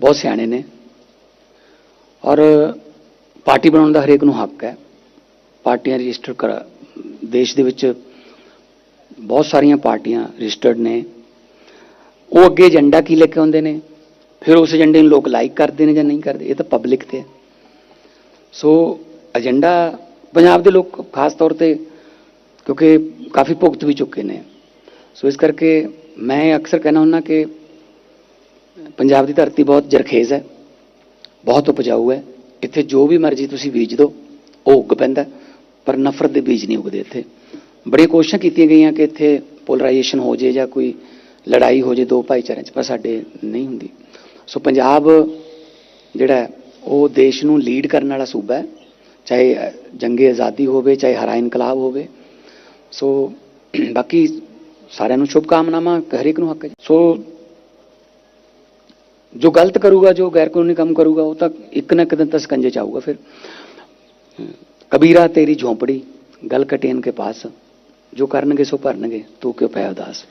ਬਹੁਤ ਸਿਆਣੇ ਨੇ। ਔਰ ਪਾਰਟੀ ਬਣਾਉਣ ਦਾ ਹਰੇਕ ਨੂੰ ਹੱਕ ਹੈ। ਪਾਰਟੀਆਂ ਰਜਿਸਟਰ ਕਰ, ਦੇਸ਼ ਦੇ ਵਿੱਚ ਬਹੁਤ ਸਾਰੀਆਂ ਪਾਰਟੀਆਂ ਰਜਿਸਟਰਡ ਨੇ। ਉਹ ਅੱਗੇ ਏਜੰਡਾ ਕੀ ਲੈ ਕੇ ਆਉਂਦੇ ਨੇ? ਫਿਰ ਉਸ ਏਜੰਡੇ ਨੂੰ ਲੋਕ ਲਾਈਕ ਕਰਦੇ ਨੇ ਜਾਂ ਨਹੀਂ ਕਰਦੇ? ਇਹ ਤਾਂ ਪਬਲਿਕ ਤੇ ਹੈ। ਸੋ ਏਜੰਡਾ ਪੰਜਾਬ ਦੇ ਲੋਕ ਖਾਸ ਤੌਰ ਤੇ ਕਿਉਂਕਿ ਕਾਫੀ ਭੁਗਤ ਵੀ ਚੁੱਕੇ ਨੇ। ਸੋ ਇਸ ਕਰਕੇ ਮੈਂ ਅਕਸਰ ਕਹਿਣਾ ਹੁੰਦਾ ਕਿ ਪੰਜਾਬ ਦੀ ਧਰਤੀ ਬਹੁਤ ਜਰਖੇਜ਼ ਹੈ, ਬਹੁਤ ਉਪਜਾਊ ਹੈ। ਇੱਥੇ ਜੋ ਵੀ ਮਰਜ਼ੀ ਤੁਸੀਂ ਬੀਜ ਦਿਓ, ਉਹ ਉੱਗ ਪੈਂਦਾ ਪਰ ਨਫ਼ਰਤ ਦੇ ਬੀਜ ਨਹੀਂ ਉੱਗਦੇ ਇੱਥੇ। ਬੜੀਆਂ ਕੋਸ਼ਿਸ਼ਾਂ ਕੀਤੀਆਂ ਗਈਆਂ ਕਿ ਇੱਥੇ ਪੋਲਰਾਈਜੇਸ਼ਨ ਹੋ ਜੇ ਜਾਂ ਕੋਈ ਲੜਾਈ ਹੋ ਜੇ ਦੋ ਭਾਈਚਾਰਿਆਂ 'ਚ, ਪਰ ਸਾਡੇ ਨਹੀਂ ਹੁੰਦੀ। ਸੋ ਪੰਜਾਬ ਜਿਹੜਾ ਉਹ ਦੇਸ਼ ਨੂੰ ਲੀਡ ਕਰਨ ਵਾਲਾ ਸੂਬਾ ਹੈ, ਚਾਹੇ ਜੰਗੇ ਆਜ਼ਾਦੀ ਹੋਵੇ, ਚਾਹੇ ਹਰਾ ਇਨਕਲਾਬ ਹੋਵੇ। ਸੋ ਬਾਕੀ ਸਾਰਿਆਂ ਨੂੰ ਸ਼ੁਭ ਕਾਮਨਾਵਾਂ ਹਰੇਕ ਨੂੰ ਹੱਕ ਹੈ। ਸੋ ਜੋ ਗਲਤ ਕਰੂਗਾ, ਜੋ ਗੈਰ ਕਾਨੂੰਨੀ ਕੰਮ ਕਰੂਗਾ, ਉਹ ਤਾਂ ਇੱਕ ਨਾ ਇੱਕ ਦਿਨ ਤਾਂ ਸਕੰਜੇ ਚ ਆਊਗਾ ਫਿਰ। ਕਬੀਰਾ, ਤੇਰੀ ਝੋਂਪੜੀ, ਗਲ ਕਟੇਨ ਕੇ ਪਾਸ, ਜੋ ਕਰਨਗੇ ਸੋ ਭਰਨਗੇ, ਤੂੰ ਕਿਉਂ ਪੈ ਉਦਾਸ?